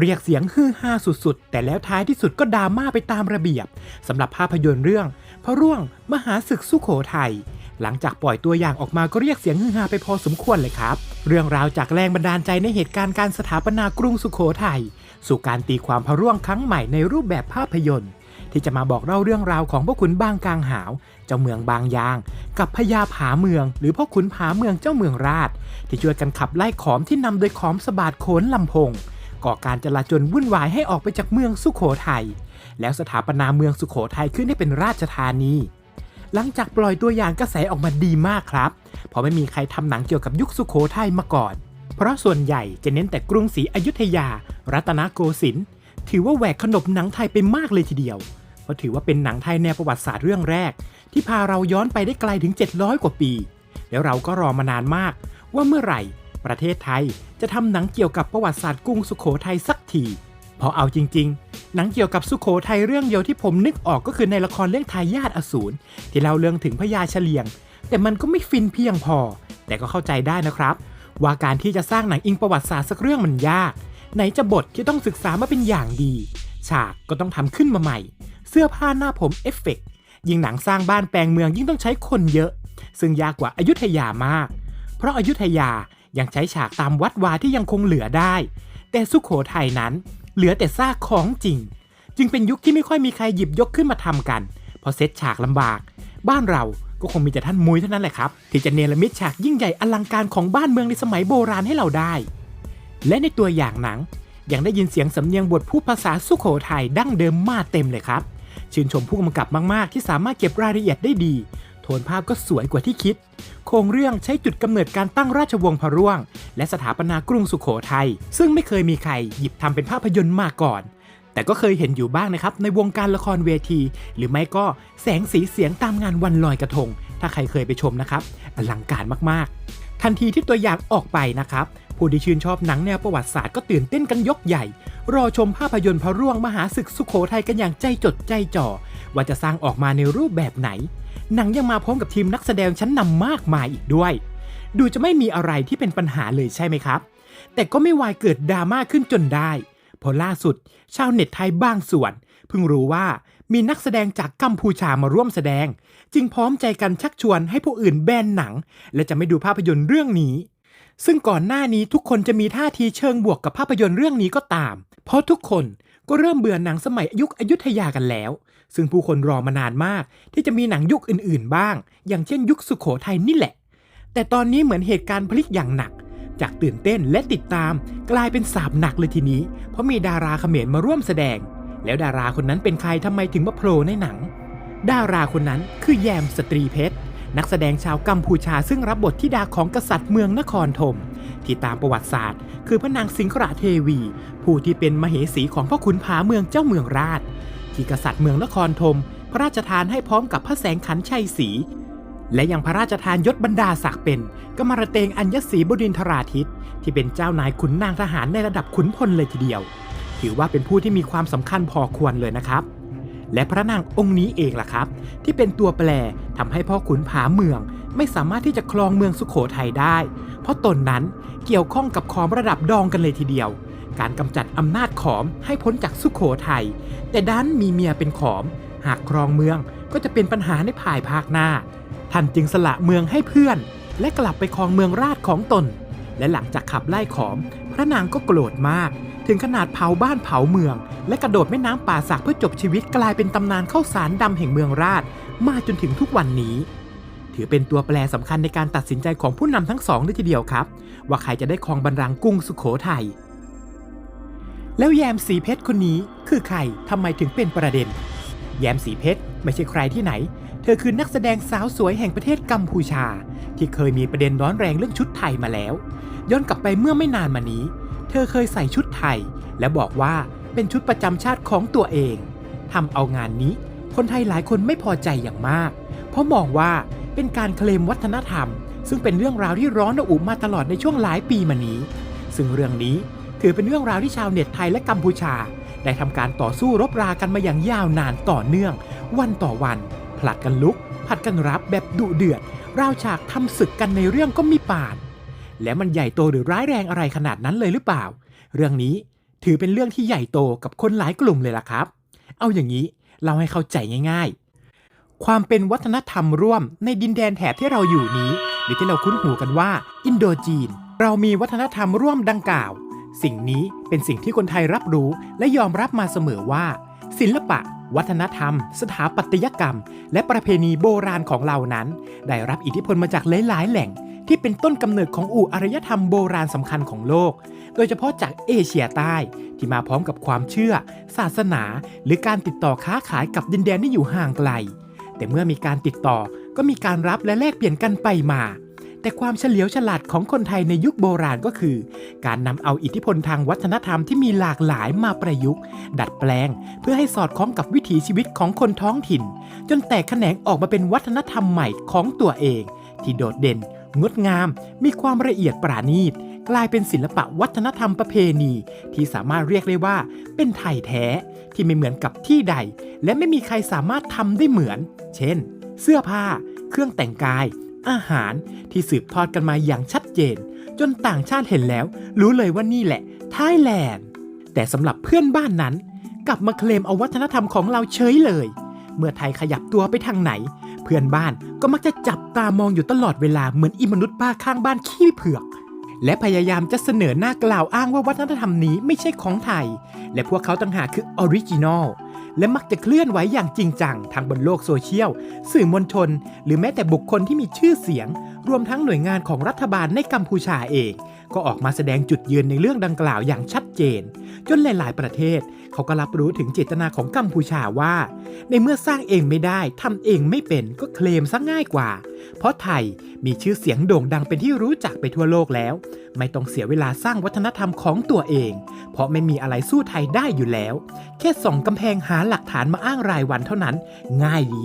เรียกเสียงฮือฮาสุดๆ แต่แล้วท้ายที่สุดก็ดราม่าไปตามระเบียบสำหรับภาพยนตร์เรื่อง พระร่วงมหาศึกสุโขทัยหลังจากปล่อยตัวอย่างออกมาก็เรียกเสียงฮือฮาไปพอสมควรเลยครับ เรื่องราวจากแรงบันดาลใจในเหตุการณ์การสถาปนากรุงสุโขทัยสู่การตีความพระร่วงครั้งใหม่ในรูปแบบภาพยนตร์ ที่จะมาบอกเล่าเรื่องราวของพ่อขุนบางกลางหาว เจ้าเมืองบางยาง กับพญาผาเมือง หรือพ่อขุนผาเมืองเจ้าเมืองราช ที่ช่วยกันขับไล่ขอมที่นำโดยขอมสะบาดโขนลำพง ก่อการจลาจลวุ่นวายให้ออกไปจากเมืองสุขโขทัยแล้วสถาปนาเมืองสุขโขทัยขึ้นให้เป็นราชธานี หลังจากปล่อยตัวอย่างกระแสออกมาดีมากครับเพราะไม่มีใครทำหนังเกี่ยวกับยุคสุขโขทัยมาก่อน เพราะส่วนใหญ่จะเน้นแต่กรุงศรีอยุธยา รัตนโกสินทร์ถือว่าแหวกขนบหนังไทยไปมากเลยทีเดียวเพราะถือว่าเป็นหนังไทยแนวประวัติศาสตร์เรื่องแรก ที่พาเราย้อนไปได้ไกลถึง 700 กว่าปี แล้วเราก็รอมานานมาก ว่าเมื่อไหร่ ประเทศไทยจะทำหนังเกี่ยวกับประวัติศาสตร์กรุงสุขโขทัยสักทีเพราะเอาจริง ๆ หนังเกี่ยวกับสุขโขทัยเรื่องเดียวที่ผมนึกออกก็คือในละครเรื่องทายาทอสูรที่เล่าเรื่องถึงพญาเฉลียง แต่มันก็ไม่ฟินเพียงพอ แต่ก็เข้าใจได้นะครับ ว่าการที่จะสร้างหนังอิงประวัติศาสตร์สักเรื่องมันยาก ไหนจะบทที่ต้องศึกษามาเป็นอย่างดี ฉากก็ต้องทำขึ้นมาใหม่ เสื้อผ้าหน้าผมเอฟเฟกต์ยิ่งหนังสร้างบ้านแปลงเมืองยิ่งต้องใช้คนเยอะ ซึ่งยากกว่าอายุทยามาก เพราะอายุทยา ยังใช้ฉากตามวัดวาที่ยังคงเหลือได้ แต่สุขโขทัยนั้น เหลือแต่ซากของจริง จึงเป็นยุคที่ไม่ค่อยมีใครหยิบยกขึ้นมาทำกันเพราะเซตฉากลำบาก บ้านเราก็คงมีแต่ท่านมุ้ยเท่านั้นแหละครับที่จะเนรมิตฉากยิ่งใหญ่อลังการของบ้านเมืองในสมัยโบราณให้เราได้ และในตัวอย่างหนังยังได้ยินเสียงสำเนียงบทพูดภาษาสุโขทัยดั้งเดิมมาเต็มเลยครับ ชื่นชมผู้กำกับมาก ๆ ที่สามารถเก็บรายละเอียดได้ดี โทนภาพก็สวยกว่าที่คิด โครงเรื่องใช้จุดกำเนิดการตั้งราชวงศ์พระร่วง และสถาปนากรุงสุโขทัยซึ่งไม่เคยมีใครหยิบทำเป็นภาพยนตร์มาก่อน แต่ก็เคยเห็นอยู่บ้างนะครับในวงการละครเวที หรือไม่ก็แสงสีเสียงตามงานวันลอยกระทง ถ้าใครเคยไปชมนะครับอลังการมากๆ ทันทีที่ตัวอย่างออกไปนะครับผู้ที่ชื่นชอบหนังแนวประวัติศาสตร์ก็ตื่นเต้นกันยกใหญ่ รอชมภาพยนตร์พระร่วงมหาศึกสุโขทัยกันอย่างใจจดใจจ่อ ว่าจะสร้างออกมาในรูปแบบไหน หนังยังมาพร้อมกับทีมนักแสดงชั้นนำมากมายอีกด้วย ดูจะไม่มีอะไรที่เป็นปัญหาเลยใช่ไหมครับ แต่ก็ไม่วายเกิดดราม่าขึ้นจนได้เพราะล่าสุด ชาวเน็ตไทยบางส่วน เพิ่งรู้ว่ามีนักแสดงจากกัมพูชามาร่วมแสดง จึงพร้อมใจกันชักชวนให้ผู้อื่นแบนหนัง และจะไม่ดูภาพยนตร์เรื่องนี้ ซึ่งก่อนหน้านี้ทุกคนจะมีท่าทีเชิงบวกกับภาพยนตร์เรื่องนี้ก็ตาม เพราะทุกคนก็เริ่มเบื่อหนังสมัยยุคอยุธยากันแล้ว ซึ่งผู้คนรอมานานมาก ที่จะมีหนังยุคอื่นๆบ้าง อย่างเช่นยุคสุขโขทัยนี่แหละ แต่ตอนนี้เหมือนเหตุการณ์พลิกอย่างหนัก จากตื่นเต้นและติดตาม กลายเป็นสาบหนักเลยทีนี้ เพราะมีดาราเขมรมาร่วมแสดง แล้วดาราคนนั้นเป็นใครทำไมถึงมาโผล่ในหนัง ดาราคนนั้นคือแยมสตรีเพชรนักแสดงชาวกัมพูชาซึ่งรับบทธิดาของกษัตริย์เมืองนครธมที่ตามประวัติศาสตร์ คือพระนางสิงหราเทวี ผู้ที่เป็นมเหสีของพ่อขุนผาเมืองเจ้าเมืองราช ที่กษัตริย์เมืองนครธมพระราชทานให้พร้อมกับพระแสงขันชัยศรีและยังพระราชทานยศบรรดาศักดิ์เป็นกมรเตงอัญญศรีบดินทราทิตที่เป็นเจ้านายขุนนางทหารในระดับขุนพลเลยทีเดียว ถือว่าเป็นผู้ที่มีความสำคัญพอควรเลยนะครับ และพระนางองค์นี้เองล่ะครับ ที่เป็นตัวแปรทำให้พ่อขุนผาเมือง ไม่สามารถที่จะครองเมืองสุขโขทัยได้ เพราะตนนั้นเกี่ยวข้องกับขอมระดับดองกันเลยทีเดียว การกำจัดอำนาจขอมให้พ้นจากสุขโขทัยแต่ดันมีเมียเป็นขอม หากครองเมืองก็จะเป็นปัญหาในภายภาคหน้า ท่านจึงสละเมืองให้เพื่อน และกลับไปครองเมืองราชของตน และหลังจากขับไล่ขอม พระนางก็โกรธมาก ถึงขนาดเผาบ้านเผาเมือง และกระโดดแม่น้ำป่าสักเพื่อจบชีวิตกลายเป็นตำนานข้าวสารดำแห่งเมืองราช มาจนถึงทุกวันนี้ถือเป็นตัวแปรสำคัญในการตัดสินใจของผู้นำทั้งสองเลยทีเดียวครับ ว่าใครจะได้ครองบัลลังก์กรุงสุขโขทัย แล้วแยมสีเพชรคนนี้คือใครทำไมถึงเป็นประเด็น แยมสีเพชรไม่ใช่ใครที่ไหน เธอคือนักแสดงสาวสวยแห่งประเทศกัมพูชา ที่เคยมีประเด็นร้อนแรงเรื่องชุดไทยมาแล้ว ย้อนกลับไปเมื่อไม่นานมานี้ เธอเคยใส่ชุดไทย และบอกว่าเป็นชุดประจำชาติของตัวเองทำเอางานนี้ คนไทยหลายคนไม่พอใจอย่างมาก เพราะมองว่าเป็นการเคลมวัฒนธรรม ซึ่งเป็นเรื่องราวที่ร้อนระอุมาตลอดในช่วงหลายปีมานี้ ซึ่งเรื่องนี้ ถือเป็นเรื่องราวที่ชาวเน็ตไทยและกัมพูชา ได้ทำการต่อสู้รบรากันมาอย่างยาวนานต่อเนื่อง วันต่อวัน ผลัดกันลุกผัดกันรับแบบดุเดือดราวฉากทำศึกกันในเรื่องก็มีป่านและมันใหญ่โตหรือร้ายแรงอะไรขนาดนั้นเลยหรือเปล่า เรื่องนี้ถือเป็นเรื่องที่ใหญ่โตกับคนหลายกลุ่มเลยล่ะครับ เอาอย่างนี้เราให้เข้าใจง่ายๆ ความเป็นวัฒนธรรมร่วมในดินแดนแถบที่เราอยู่นี้ หรือที่เราคุ้นหูกันว่า อินโดจีน เรามีวัฒนธรรมร่วมดังกล่าว สิ่งนี้เป็นสิ่งที่คนไทยรับรู้และยอมรับมาเสมอว่า ศิลปะ วัฒนธรรม สถาปัตยกรรม และประเพณีโบราณของเรานั้น ได้รับอิทธิพลมาจากหลายๆ แหล่ง ที่เป็นต้นกำเนิดของอู่อารยธรรมโบราณสำคัญของโลก โดยเฉพาะจากเอเชียใต้ ที่มาพร้อมกับความเชื่อ ศาสนา หรือการติดต่อค้าขายกับดินแดนที่อยู่ห่างไกล แต่เมื่อมีการติดต่อก็มีการรับและแลกเปลี่ยนกันไปมา แต่ความเฉลียวฉลาดของคนไทยในยุคโบราณก็คือ การนำเอาอิทธิพลทางวัฒนธรรมที่มีหลากหลายมาประยุกต์ ดัดแปลง เพื่อให้สอดคล้องกับวิถีชีวิตของคนท้องถิ่น จนแตกแขนงออกมาเป็นวัฒนธรรมใหม่ของตัวเอง ที่โดดเด่น งดงาม มีความละเอียดปราณีตกลายเป็นศิลปะวัฒนธรรมประเพณี ที่สามารถเรียกได้ว่า เป็นไทยแท้ ที่ไม่เหมือนกับที่ใด และไม่มีใครสามารถทำได้เหมือน เช่น เสื้อผ้า เครื่องแต่งกาย อาหารที่สืบทอดกันมาอย่างชัดเจน จนต่างชาติเห็นแล้ว รู้เลยว่านี่แหละไทยแลนด์ แต่สำหรับเพื่อนบ้านนั้น กลับมาเคลมเอาวัฒนธรรมของเราเฉยเลย เมื่อไทยขยับตัวไปทางไหน เพื่อนบ้านก็มักจะจับตามองอยู่ตลอดเวลาเหมือนอีมนุษย์ป้าข้างบ้านขี้เผือกและพยายามจะเสนอหน้ากล่าวอ้างว่าวัฒนธรรมนี้ไม่ใช่ของไทย และพวกเขาต่างหากคือออริจินอล และมักจะเคลื่อนไหวอย่างจริงจังทางบนโลกโซเชียล สื่อมวลชน หรือแม้แต่บุคคลที่มีชื่อเสียง รวมทั้งหน่วยงานของรัฐบาลในกัมพูชาเอง ก็ออกมาแสดงจุดยืนในเรื่องดังกล่าวอย่างชัดเจน จนหลาย ๆ ประเทศ เขาก็รับรู้ถึงเจตนาของกัมพูชาว่า ในเมื่อสร้างเองไม่ได้ทำเองไม่เป็นก็เคลมซะง่ายกว่า เพราะไทยมีชื่อเสียงโด่งดังเป็นที่รู้จักไปทั่วโลกแล้ว ไม่ต้องเสียเวลาสร้างวัฒนธรรมของตัวเอง เพราะไม่มีอะไรสู้ไทยได้อยู่แล้ว แค่ส่องกำแพงหาหลักฐานมาอ้างรายวันเท่านั้น ง่ายดี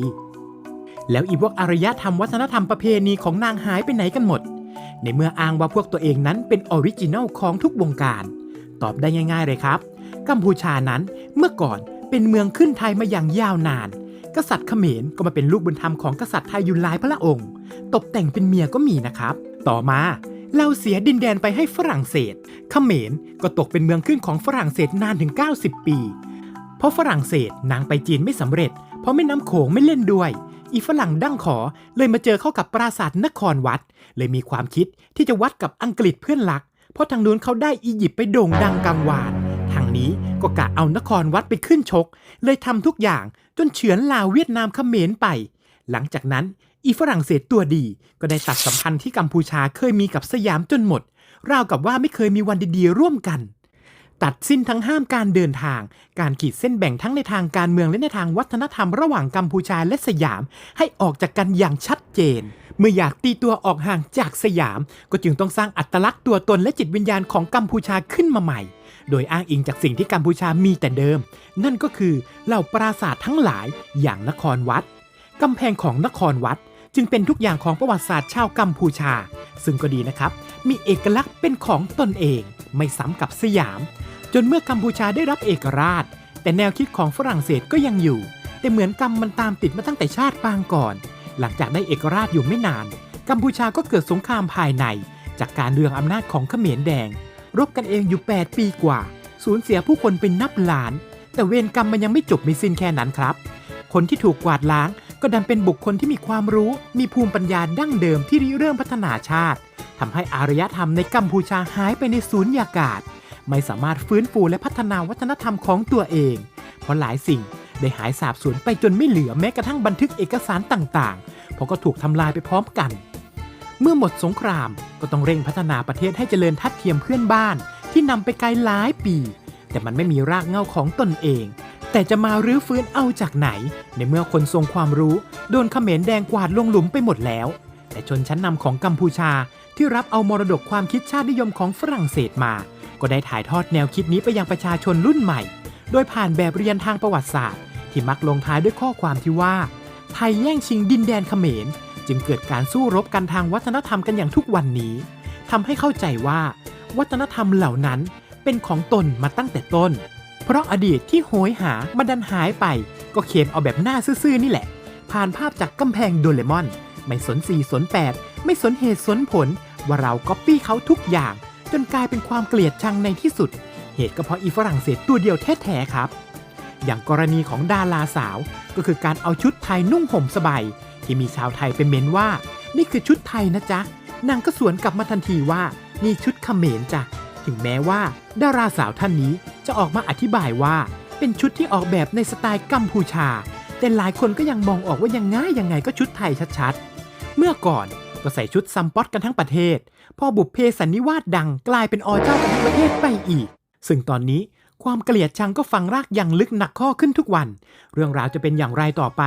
แล้วอีพวกอารยธรรมวัฒนธรรมประเพณีของนางหายไปไหนกันหมด ในเมื่ออ้างว่าพวกตัวเองนั้นเป็นออริจินัลของทุกวงการ ตอบได้ง่ายๆเลยครับ กัมพูชานั้นเมื่อก่อนเป็นเมืองขึ้นไทยมาอย่างยาวนาน กษัตริย์เขมรก็มาเป็นลูกบุญธรรมของกษัตริย์ไทยอยู่หลายพระองค์ตกแต่งเป็นเมียก็มีนะครับ ต่อมาเราเสียดินแดนไปให้ฝรั่งเศส เขมรก็ตกเป็นเมืองขึ้นของฝรั่งเศสนานถึง 90 ปี เพราะฝรั่งเศสนางไปจีนไม่สำเร็จ เพราะแม่น้ำโขงไม่เล่นด้วย อีฝรั่งดั้งขอเลยมาเจอเข้ากับปราสาทนครวัด เลยมีความคิดที่จะวัดกับอังกฤษเพื่อนรัก เพราะทางนู้นเขาได้อียิปต์ไปโด่งดังกังวาน ทางนี้ก็กะเอานครวัดไปขึ้นชก เลยทำทุกอย่างจนเฉือนลาวเวียดนามเขมรไป หลังจากนั้นอีฝรั่งเศสตัวดี ก็ได้ตัดสัมพันธ์ที่กัมพูชาเคยมีกับสยามจนหมด ราวกับว่าไม่เคยมีวันดีๆร่วมกัน ตัดสิ้นทั้งห้ามการเดินทาง การขีดเส้นแบ่งทั้งในทางการเมืองและในทางวัฒนธรรมระหว่างกัมพูชาและสยาม ให้ออกจากกันอย่างชัดเจน เมื่ออยากตีตัวออกห่างจากสยาม ก็จึงต้องสร้างอัตลักษณ์ตัวตนและจิตวิญญาณของกัมพูชาขึ้นมาใหม่ โดยอ้างอิงจากสิ่งที่กัมพูชามีแต่เดิม นั่นก็คือเหล่าปราสาททั้งหลายอย่างนครวัดกำแพงของนครวัดจึงเป็นทุกอย่างของประวัติศาสตร์ชาวกัมพูชา ซึ่งก็ดีนะครับ มีเอกลักษณ์เป็นของตนเอง ไม่ซ้ำกับสยาม จนเมื่อกัมพูชาได้รับเอกราช แต่แนวคิดของฝรั่งเศสก็ยังอยู่ แต่เหมือนกรรมมันตามติดมาตั้งแต่ชาติปางก่อน หลังจากได้เอกราชอยู่ไม่นาน กัมพูชาก็เกิดสงครามภายใน จากการเรืองอำนาจของเขมรแดง รบกันเองอยู่ 8 ปีกว่า สูญเสียผู้คนเป็นนับล้าน แต่เวรกรรมมันยังไม่จบไม่สิ้นแค่นั้นครับ คนที่ถูกกวาดล้างก็ดันเป็นบุคคลที่มีความรู้ มีภูมิปัญญาดั้งเดิมที่ริเริ่มพัฒนาชาติทำให้อารยธรรมในกัมพูชาหายไปในสูญญากาศ ไม่สามารถฟื้นฟูและพัฒนาวัฒนธรรมของตัวเอง เพราะหลายสิ่งได้หายสาบสูญไปจนไม่เหลือแม้กระทั่งบันทึกเอกสารต่างๆ เพราะก็ถูกทำลายไปพร้อมกัน เมื่อหมดสงครามก็ต้องเร่งพัฒนาประเทศให้เจริญทัดเทียมเพื่อนบ้าน ที่นำไปไกลหลายปี แต่มันไม่มีรากเหง้าของตนเอง แต่จะมารื้อฟื้นเอาจากไหน ในเมื่อคนทรงความรู้ โดนเขมรแดงกวาดลงหลุมไปหมดแล้ว แต่ชนชั้นนำของกัมพูชาที่รับเอามรดกความคิดชาตินิยมของฝรั่งเศสมา ก็ได้ถ่ายทอดแนวคิดนี้ไปยังประชาชนรุ่นใหม่ โดยผ่านแบบเรียนทางประวัติศาสตร์ ที่มักลงท้ายด้วยข้อความที่ว่า ไทยแย่งชิงดินแดนเขมร จึงเกิดการสู้รบกันทางวัฒนธรรมกันอย่างทุกวันนี้ทำให้เข้าใจว่า วัฒนธรรมเหล่านั้นเป็นของตนมาตั้งแต่ต้น เพราะอดีตที่โหยหามันดันหายไป ก็เขียนเอาแบบหน้าซื่อๆนี่แหละ ผ่านภาพจากกำแพงโดเรมอน ไม่สนสีสนแปดไม่สนเหตุสนผลว่าเราก๊อปปี้เขาทุกอย่าง จนกลายเป็นความเกลียดชังในที่สุด เหตุก็เพราะอีฝรั่งเศสตัวเดียวแท้ๆครับ อย่างกรณีของดาราสาวก็คือการเอาชุดไทยนุ่งห่มสบายที่มีชาวไทยเป็นเมนว่า นี่คือชุดไทยนะจ๊ะนางก็สวนกลับมาทันทีว่านี่ชุดเขมรจ้ะถึงแม้ว่า ดาราสาวท่านนี้จะออกมาอธิบายว่า เป็นชุดที่ออกแบบในสไตล์กัมพูชา แต่หลายคนก็ยังมองออกว่ายังง่ายยังไงก็ชุดไทยชัดๆ เมื่อก่อน ก็ใส่ชุดซัมป๊อตกันทั้งประเทศ พอบุพเพสันนิวาสดังกลายเป็นอเจ้ากันทั้งประเทศไปอีก ซึ่งตอนนี้ความเกลียดชังก็ฝังรากอย่างลึกหนักข้อขึ้นทุกวัน เรื่องราวจะเป็นอย่างไรต่อไป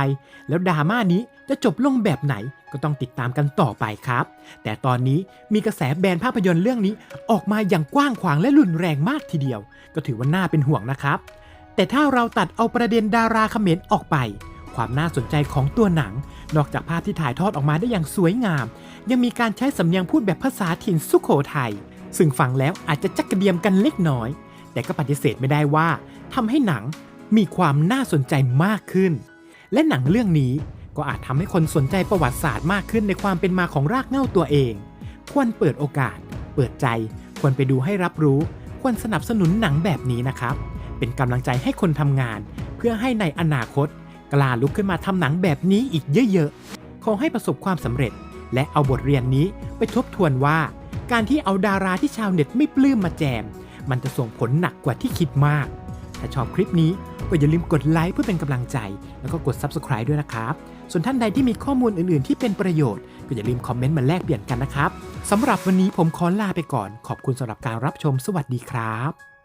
แล้วดราม่านี้จะจบลงแบบไหนก็ต้องติดตามกันต่อไปครับ แต่ตอนนี้มีกระแสแบนภาพยนตร์เรื่องนี้ออกมาอย่างกว้างขวางและรุนแรงมากทีเดียว ก็ถือว่าน่าเป็นห่วงนะครับ แต่ถ้าเราตัดเอาประเด็นดาราเขมรออกไป ความน่าสนใจของตัวหนัง นอกจากภาพที่ถ่ายทอดออกมาได้อย่างสวยงาม ยังมีการใช้สำเนียงพูดแบบภาษาถิ่นสุโขทัยซึ่งฟังแล้วอาจจะจักกระเดียมกันเล็กน้อย แต่ก็ปฏิเสธไม่ได้ว่าทำให้หนังมีความน่าสนใจมากขึ้น และหนังเรื่องนี้ก็อาจทำให้คนสนใจประวัติศาสตร์มากขึ้นในความเป็นมาของรากเหง้าตัวเอง ควรเปิดโอกาส เปิดใจ ควรไปดูให้รับรู้ ควรสนับสนุนหนังแบบนี้นะครับ เป็นกำลังใจให้คนทำงาน เพื่อให้ในอนาคต กล้าลุกขึ้นมาทำหนังแบบนี้อีกเยอะๆ ขอให้ประสบความสำเร็จ และเอาบทเรียนนี้ไปทบทวนว่า การที่เอาดาราที่ชาวเน็ตไม่ปลื้มมาแจม มันจะส่งผลหนักกว่าที่คิดมาก ถ้าชอบคลิปนี้ก็อย่าลืมกดไลค์เพื่อเป็นกำลังใจ แล้วก็กด Subscribe ด้วยนะครับ ส่วนท่านใดที่มีข้อมูลอื่นๆ ที่เป็นประโยชน์ ก็อย่าลืมคอมเมนต์มาแลกเปลี่ยนกันนะครับสำหรับวันนี้ผมขอลาไปก่อน ขอบคุณสำหรับการรับชม สวัสดีครับ